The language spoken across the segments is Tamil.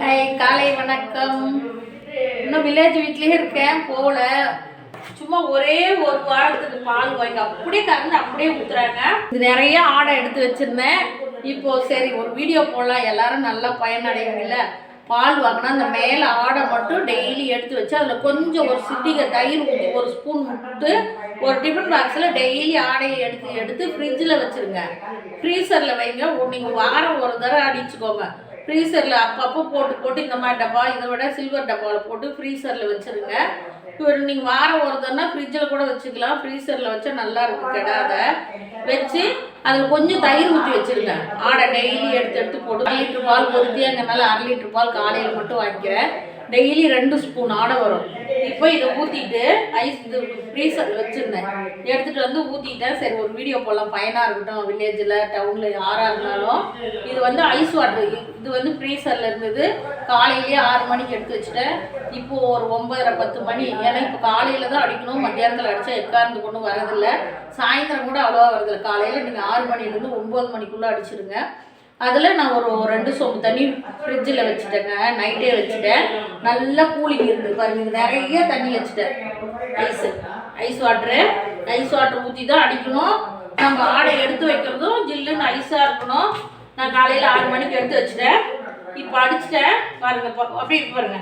ஹாய் காலை வணக்கம். இன்னும் வில்லேஜ் வீட்லயே இருக்கேன் போகல. சும்மா ஒரே ஒரு வாரத்துக்கு பால் வாங்கி அப்படியே கறந்து அப்படியே ஊத்துறாங்க. இது நிறைய ஆடை எடுத்து வச்சிருந்தேன். இப்போ சரி ஒரு வீடியோ போடலாம். எல்லாரும் நல்லா பயனடைவீங்கல்ல பால் வாங்கினா அந்த மேலே ஆடை மட்டும் டெய்லி எடுத்து வச்சு அதில் கொஞ்சம் ஒரு சிட்டிகை தயிர் ஊற்றி ஒரு ஸ்பூன் விட்டு ஒரு டிஃபன் பாக்ஸில் டெய்லி ஆடையை எடுத்து எடுத்து ஃப்ரிட்ஜில் வச்சுருங்க. ஃப்ரீசரில் வைங்க. நீங்கள் வாரம் ஒரு தடவை அடிச்சுக்கோங்க ஃப்ரீசரில் அப்பப்போ போட்டு போட்டு இந்த மாதிரி டப்பா இதை விட சில்வர் டப்பாவில் போட்டு ஃப்ரீசரில் வச்சுருங்க. இப்போ நீங்கள் வாரம் ஒருத்தர்னா ஃப்ரிட்ஜில் கூட வச்சுக்கலாம். ஃப்ரீசரில் வச்சா நல்லா இருக்கும் கெடாத. வச்சு அதில் கொஞ்சம் தயிர் ஊற்றி வச்சிருங்க. ஆடை டெய்லி எடுத்து எடுத்து போட்டு அரை லிட்டர் பால் அங்கே நல்லா அரை லிட்டர் பால் காலையில் மட்டும் வாங்கிக்கிறேன். டெய்லி ரெண்டு ஸ்பூன் ஆடை வரும். இப்போ இதை ஊற்றிட்டு ஐஸ் இது ஃப்ரீசர் வச்சுருந்தேன். எடுத்துகிட்டு வந்து ஊற்றிட்டேன் சரி ஒரு வீடியோ போடலாம். ஃபைனாக இருக்கட்டும் வில்லேஜில் டவுனில் யாராக இருந்தாலும். இது வந்து ஐஸ் வாட்டர் இது வந்து ஃப்ரீசரில் இருந்தது. காலையிலேயே ஆறு மணிக்கு எடுத்து வச்சுட்டேன். இப்போ ஒரு ஒன்பதரை பத்து மணி. ஏன்னா இப்போ காலையில் தான் அடிக்கணும். மத்தியானத்தில் அடித்தா எக்காந்து கொண்டு வரதில்லை சாயந்தரம் கூட அவ்வளோவா வரதில்லை காலையில் நீங்கள் ஆறு மணிலேருந்து ஒம்பது மணிக்குள்ளே அடிச்சிருங்க. அதில் நான் ஒரு ரெண்டு சோம்பு தண்ணி ஃப்ரிட்ஜில் வச்சுட்டேங்க நைட்டே வச்சுட்டேன். நல்லா கூலிங் இருந்து பாருங்க நிறைய தண்ணி வச்சுட்டேன். Ice ice water ice water ஊற்றி தான் அடிக்கணும். நம்ம ஆடை எடுத்து வைக்கிறதும் ஜில்லுன்னு ஐஸாக இருக்கணும். நான் காலையில் ஆறு மணிக்கு எடுத்து வச்சுட்டேன். இப்போ அடிச்சிட்டேன். பாருங்க அப்படி அப்படியே பாருங்க.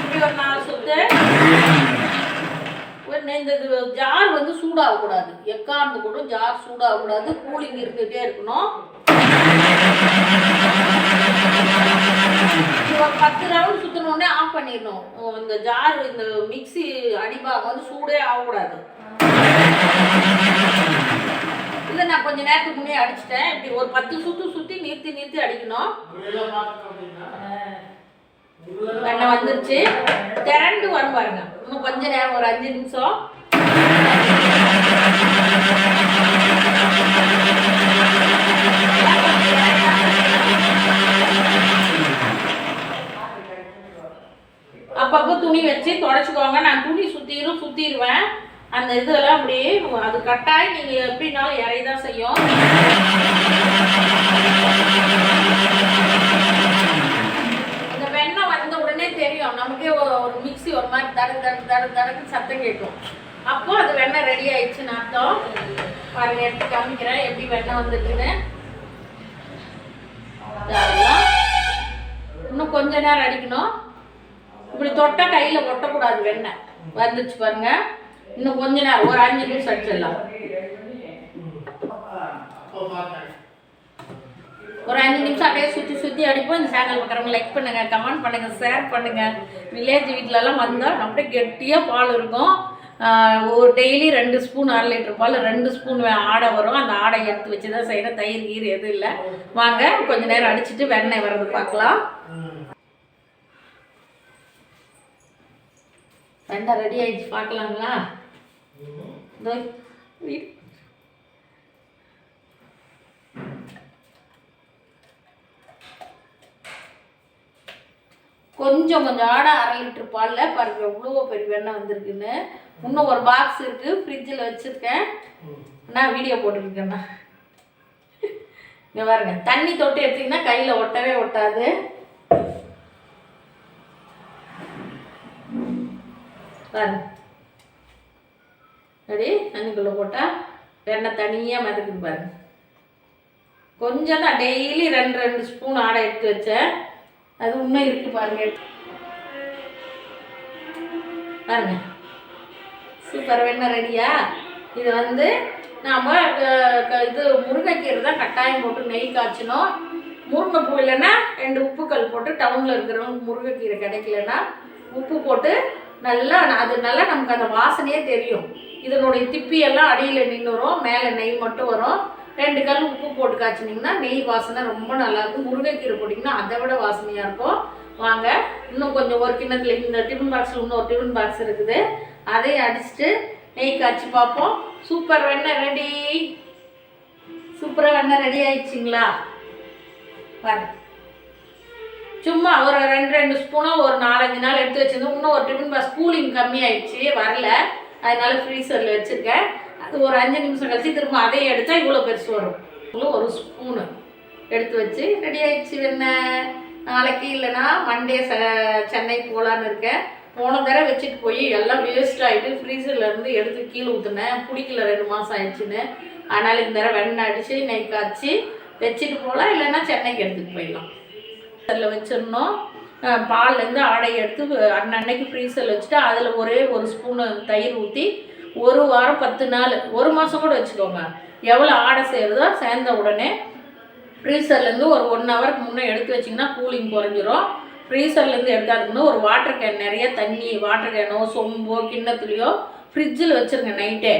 இப்படி ஒரு நாலு சுத்து இந்த இது ஜார் வந்து சூடாகக்கூடாது. எக்காந்து கூட ஜார் சூடாகக்கூடாது. கூலிங் இருந்துகிட்டே இருக்கணும். ஒரு பத்து ரவுண்ட் சுற்றினோடனே ஆஃப் பண்ணிடணும். இந்த ஜார் இந்த மிக்ஸி அடிபாகம் வந்து சூடே ஆகக்கூடாது. இல்லை நான் கொஞ்ச நேரத்துக்கு முன்னே அடிச்சிட்டேன். இப்படி ஒரு பத்து சுற்று சுற்றி நிறுத்தி நிறுத்தி அடிக்கணும். வந்துருச்சு. திரண்டு வரும் பாருங்க. இன்னும் கொஞ்ச நேரம் ஒரு அஞ்சு நிமிஷம். அப்பப்போ துணி வச்சு தொடச்சிக்கோங்க. நான் துணி சுற்றிடும் சுற்றிடுவேன் அந்த இதெல்லாம் அப்படியே அது கட்டாயம் நீங்கள் எப்படினாலும் இறைய தான் செய்யும் இந்த வெண்ணெய் வந்த உடனே தெரியும் நமக்கே ஒரு ஒரு ஒரு மாதிரி தடு தடு தடு தடுன்னு சத்தம் கேட்கும். அப்போ அது வெண்ணெய் ரெடி ஆயிடுச்சுன்னு அர்த்தம் பாருங்க எடுத்து காமிக்கிறேன் எப்படி வெண்ணெய் வந்துருக்குன்னு இன்னும் கொஞ்ச நேரம் அடிக்கணும். இப்படி தொட்டா கையில் ஒட்டக்கூடாது வெண்ணெய். வந்துச்சு பாருங்க. இன்னும் கொஞ்ச நேரம் ஒரு அஞ்சு நிமிஷம் அடிச்சிடலாம். ஒரு அஞ்சு நிமிஷம் அப்படியே சுற்றி சுற்றி அடிப்போம். இந்த சேனல் பார்க்குறவங்க லைக் பண்ணுங்கள் கமெண்ட் பண்ணுங்கள் ஷேர் பண்ணுங்கள் வில்லேஜ் வீட்டிலலாம் வந்தால் அப்படியே கெட்டியாக பால் இருக்கும். ஒரு டெய்லி ரெண்டு ஸ்பூன் அரை லிட்டர் பால் ரெண்டு ஸ்பூன் ஆடை வரும். அந்த ஆடை எடுத்து வச்சு தான் செய்கிறேன் தயிர் கீர் எதுவும் இல்லை. வாங்க கொஞ்ச நேரம் அடிச்சிட்டு வெண்ணெய் வர்றது பார்க்கலாம். வெண்ணெய் ரெடி ஆயிடுச்சு பார்க்கலாங்களா? கொஞ்சம் கொஞ்சம் ஆடை அரை லிட்டர் பாலில் பாருங்க எவ்வளோ பெரிய வெண்ணெய் வந்திருக்குன்னு. இன்னும் ஒரு பாக்ஸ் இருக்குது ஃப்ரிட்ஜில் வச்சுருக்கேன். நான் வீடியோ போட்டுருக்கேண்ணா இங்கே பாருங்க தண்ணி தொட்டு எடுத்திங்கன்னா கையில் ஒட்டவே ஒட்டாது. பாருங்க. அப்படி தண்ணிக்குள்ளே போட்டால் வெண்ணெய் தனியாக மிதக்குது பாருங்க. கொஞ்சம் தான் டெய்லி ரெண்டு ரெண்டு ஸ்பூன் ஆடை எடுத்து வச்சேன். அது உண்மை இருக்கு பாருங்க. பாருங்க. சூப்பர் வேணா ரெடியா இது வந்து நாம் இது முருங்கைக்கீரை தான் கட்டாயம் போட்டு நெய் காய்ச்சணும். முருங்கைப்பூ இல்லைன்னா ரெண்டு உப்புக்கல் போட்டு டவுனில் இருக்கிறவங்க முருங்கைக்கீரை கிடைக்கலன்னா உப்பு போட்டு நல்லா அது நல்லா நமக்கு அந்த வாசனையே தெரியும். இதனுடைய திப்பியெல்லாம் அடியில் நின்றுரும் மேலே நெய் மட்டும் வரும். ரெண்டு கல் உப்பு போட்டு காய்ச்சினிங்கன்னா நெய் வாசனை ரொம்ப நல்லா இருக்கும். முருங்கைக்கீரை போட்டிங்கன்னா அதை விட வாசனையாக இருக்கும். வாங்க இன்னும் கொஞ்சம் ஒரு கிண்ணத்தில் இந்த டிஃபன் பாக்ஸில் இன்னொரு டிஃபன் பாக்ஸ் இருக்குது. அதை அடிச்சுட்டு நெய் காய்ச்சி பார்ப்போம். சூப்பர் வெண்ணெய் ரெடி. சூப்பராக வெண்ணெய் ரெடி ஆயிடுச்சிங்களா? பாருங்க. சும்மா ஒரு ரெண்டு ரெண்டு ஸ்பூனோ ஒரு நாலஞ்சு நாள் எடுத்து வச்சிருந்தோம் இன்னும் ஒரு டிஃபன் பாக்ஸ் கூலிங் கம்மியாயிடுச்சு வரல. அதனால ஃப்ரீசரில் வச்சுருக்கேன். அது ஒரு அஞ்சு நிமிஷம் கழிச்சு திரும்ப அதையும் எடுத்தால் இவ்வளோ பெருசு வரும். இவ்வளோ ஒரு ஸ்பூனு எடுத்து வச்சு ரெடி ஆயிடுச்சு என்ன நாளைக்கு இல்லைன்னா மண்டே ச சென்னை போகலான்னு இருக்கேன். போன தடவை வச்சுட்டு போய் எல்லாம் வேஸ்ட் ஆகிட்டு ஃப்ரீசரில் இருந்து எடுத்து கீழே ஊற்றுனேன் பிடிக்கல ரெண்டு மாதம் ஆயிடுச்சுன்னு. அதனால் இந்த தடவை வெண்ணெய் அடித்து நெய் காய்ச்சி வச்சுட்டு போகலாம் இல்லைன்னா சென்னைக்கு எடுத்துகிட்டு போயிடலாம். அதில் வச்சிடணும் பால்லேருந்து ஆடையை எடுத்து அன்னன்னைக்கு ஃப்ரீசரில் வச்சுட்டு அதில் ஒரே ஒரு ஸ்பூனு தயிர் ஊற்றி ஒரு வாரம் பத்து நாள் ஒரு மாதம் கூட வச்சுக்கோங்க. எவ்வளோ ஆடை செய்கிறதோ சேர்ந்த உடனே ஃப்ரீசர்லேருந்து ஒரு ஒன் ஹவருக்கு முன்னே எடுத்து வச்சிங்கன்னா கூலிங் குறைஞ்சிரும். ஃப்ரீசர்லேருந்து எடுக்காதுக்கு முன்னே ஒரு வாட்டர் கேன் நிறைய தண்ணி வாட்டர் கேனோ சொம்போ கிண்ணத்துலையோ ஃப்ரிட்ஜில் வச்சுருங்க நைட்டே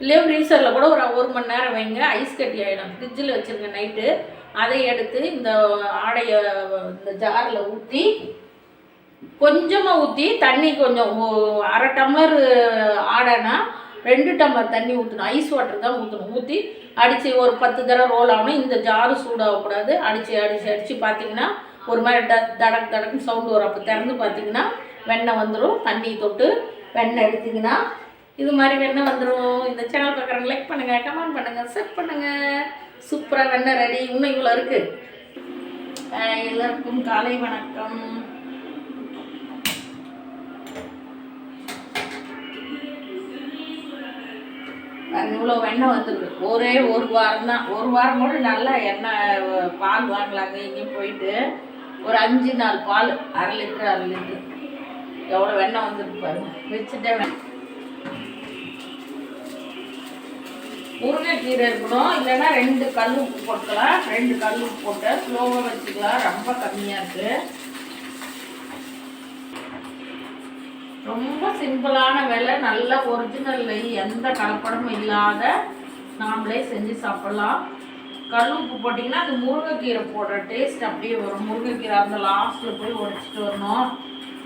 இல்லையோ ஃப்ரீசரில் கூட ஒரு ஒரு மணி நேரம் வைங்க ஐஸ் கட்டி ஆகிடும் ஃப்ரிட்ஜில் வச்சுருங்க நைட்டு அதை எடுத்து இந்த ஆடையை இந்த ஜாரில் ஊற்றி கொஞ்சமாக ஊற்றி தண்ணி கொஞ்சம் அரை டம்ளர் ஆடைனா ரெண்டு டம்ளர் தண்ணி ஊற்றணும் ஐஸ் வாட்டர் தான் ஊற்றணும் ஊற்றி அடித்து ஒரு பத்து தடவை ரோல் ஆகணும். இந்த ஜாரு சூடாகக்கூடாது. அடித்து அடித்து அடித்து பார்த்தீங்கன்னா ஒரு மாதிரி ட தடக் தடக்குன்னு சவுண்டு வரும். அப்போ திறந்து பார்த்தீங்கன்னா வெண்ணெய் வந்துடும் தண்ணி தொட்டு வெண்ணெய் எடுத்திங்கன்னா இது மாதிரி வெண்ணெய் வந்துடும் இந்த சேனல் பார்க்குறவங்க லைக் பண்ணுங்கள் கமெண்ட் பண்ணுங்கள் செட் பண்ணுங்கள் சூப்பராக வெண்ணெய் ரெடி. இன்னும் இவ்வளோ இருக்குது எல்லாருக்கும் காலை வணக்கம். இவ்வளோ வெண்ணெய் வந்துருக்கு. ஒரே ஒரு வாரம் தான். ஒரு வாரம் கூட நல்லா எண்ணெய் பால் வாங்கலாங்க. இங்கேயும் போயிட்டு ஒரு அஞ்சு நாள் பால் அரை லிட்டர் அரை லிட்டர். எவ்வளோ வெண்ணெய் வந்துருக்கு பாருங்க. வச்சுட்டேன். முருங்கைக்கீரை இருக்கணும். இல்லைன்னா ரெண்டு கல் உப்பு போட்டுக்கலாம். ரெண்டு கல் உப்பு போட்டு ஸ்லோவாக வச்சுக்கலாம். ரொம்ப கம்மியாக இருக்குது ரொம்ப சிம்பிளான வேலை. நல்ல ஒரிஜினல் நெய் எந்த கலப்படமும் இல்லாத நாமளே செஞ்சு சாப்பிடலாம். கல் உப்பு போட்டிங்கன்னா அது முருங்கைக்கீரை போடுற டேஸ்ட் அப்படியே வரும். முருங்கைக்கீரை அந்த லாஸ்ட்டில் போய் உடைச்சிட்டு வரணும்.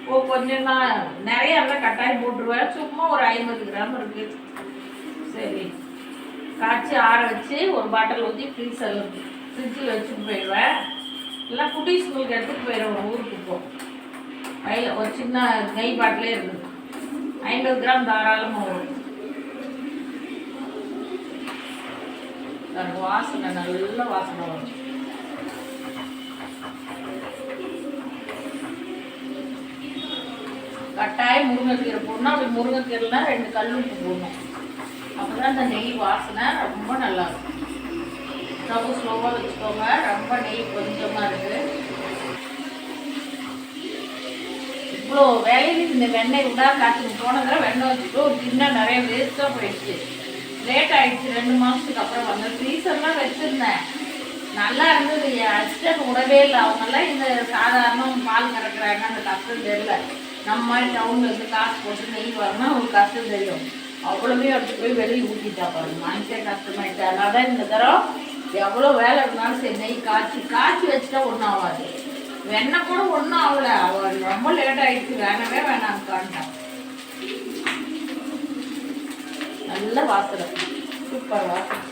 இப்போ கொஞ்சம் நான் நிறையா எல்லாம் கட்டாயம் போட்டுருவேன். சும்மா ஒரு ஐம்பது கிராம் இருக்குது சரி. காய்ச்சி ஆற வச்சு ஒரு பாட்டில் ஊற்றி ஃப்ரீசர் ஃப்ரிட்ஜில் வச்சுட்டு போயிடுவேன். இல்லை குட்டி ஸ்கூலுக்கு எடுத்துகிட்டு போயிடுவேன் ஊருக்கு போ. கையில் ஒரு சின்ன நெய் பாட்டிலே இருக்குது ஐம்பது கிராம் தாராளமாக வரும். வாசனை நல்ல வாசனை வரும். கட்டாயம் முருங்கைக்கீரை போடணும். அப்படி முருங்கைக்கீரைனா ரெண்டு கல் உப்பு போடணும். அப்பதான் அந்த நெய் வாசனை ரொம்ப நல்லா இருக்கும். ஸ்டவ் ஸ்லோவாக வச்சுக்கோங்க. ரொம்ப நெய் கொஞ்சமாக இருக்குது இவ்வளோ வேலையில் இந்த வெண்ணெய் விடா காய்ச்சி போனதில் வெண்ணெய் வச்சுட்டு ஒரு நிறைய வேஸ்ட்டாக போயிடுச்சு. லேட் ஆகிடுச்சு ரெண்டு மாதத்துக்கு அப்புறம் வந்து ஃப்ரீசர்லாம் வச்சுருந்தேன். நல்லா இருந்தது. என் அசிஸ்டன்ட் விடவே இல்லை. அவங்கெல்லாம் இந்த சாதாரண பால் கறக்குறாங்க அந்த கஷ்டம் தெரியல. நம்ம மாதிரி டவுனில் இருந்து காசு போட்டு நெய் வரணும் அவங்களுக்கு கஷ்டம் தெரியும். அவ்வளவுமே எடுத்து போய் வெளியே ஊற்றிட்டா பாருங்க மனசே கஷ்டமாயிட்டு. அதனால தான் இந்த தரம் எவ்வளோ வேலை இருந்தாலும் சரி நெய் காய்ச்சி காய்ச்சி வச்சுட்டா ஒன்றும் ஆகாது. வெண்ணெய் கூட ஒன்றும் ஆகல. அவள் ரொம்ப லேட் ஆயிடுச்சு. வேணவே வேணாம்க்கான்ட்டான் நல்ல வாசனை. சூப்பர் வாசனை.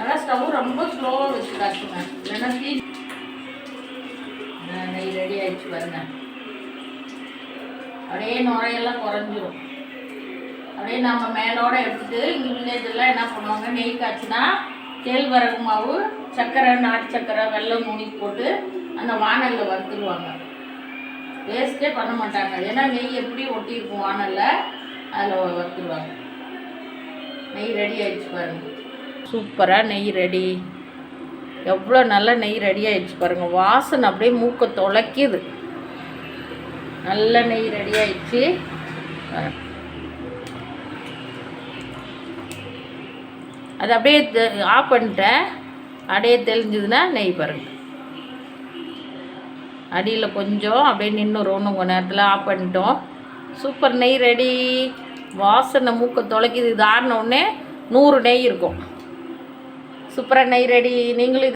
ஆனால் ஸ்டவ் ரொம்ப ஸ்லோவாக வச்சு காட்டுங்க இல்லைன்னா நெய் ரெடி ஆயிடுச்சு பாருங்க. அப்படியே நுரையெல்லாம் குறைஞ்சிரும். அப்படியே நம்ம மேலோட எடுத்துட்டு இங்கே வில்லேஜெல்லாம் என்ன பண்ணுவாங்க? நெய் காய்ச்சினா கேழ்வரகு மாவு சர்க்கரை நாட்டு சர்க்கரை வெள்ளம் மூணி போட்டு அந்த வானலில் வறுத்துருவாங்க. வேஸ்ட்டே பண்ண மாட்டாங்க. ஏன்னா நெய் எப்படி ஒட்டியிருக்கும் வானலில் அதில் வறுத்துருவாங்க. நெய் ரெடி ஆயிடுச்சு பாருங்கள் சூப்பராக நெய் ரெடி எவ்வளோ நல்லா நெய் ரெடி ஆயிடுச்சு பாருங்கள் வாசனை அப்படியே மூக்கை தொலைக்கிது. நல்ல நெய் ரெடி ஆயிடுச்சு. அது அப்படியே ஆஃப் பண்ணிட்டேன். அப்படியே தெளிஞ்சதுன்னா நெய் பாருங்கள் அடியில் கொஞ்சம் அப்படியே நின்று ஒன்று கொஞ்ச நேரத்தில் ஆஃப் பண்ணிட்டோம். சூப்பர் நெய் ரெடி வாசனை மூக்கை தொலைக்கிது. இது ஆறின உடனே நூறு நெய் இருக்கும். சூப்பராக நெய் ரெடி நீங்களும்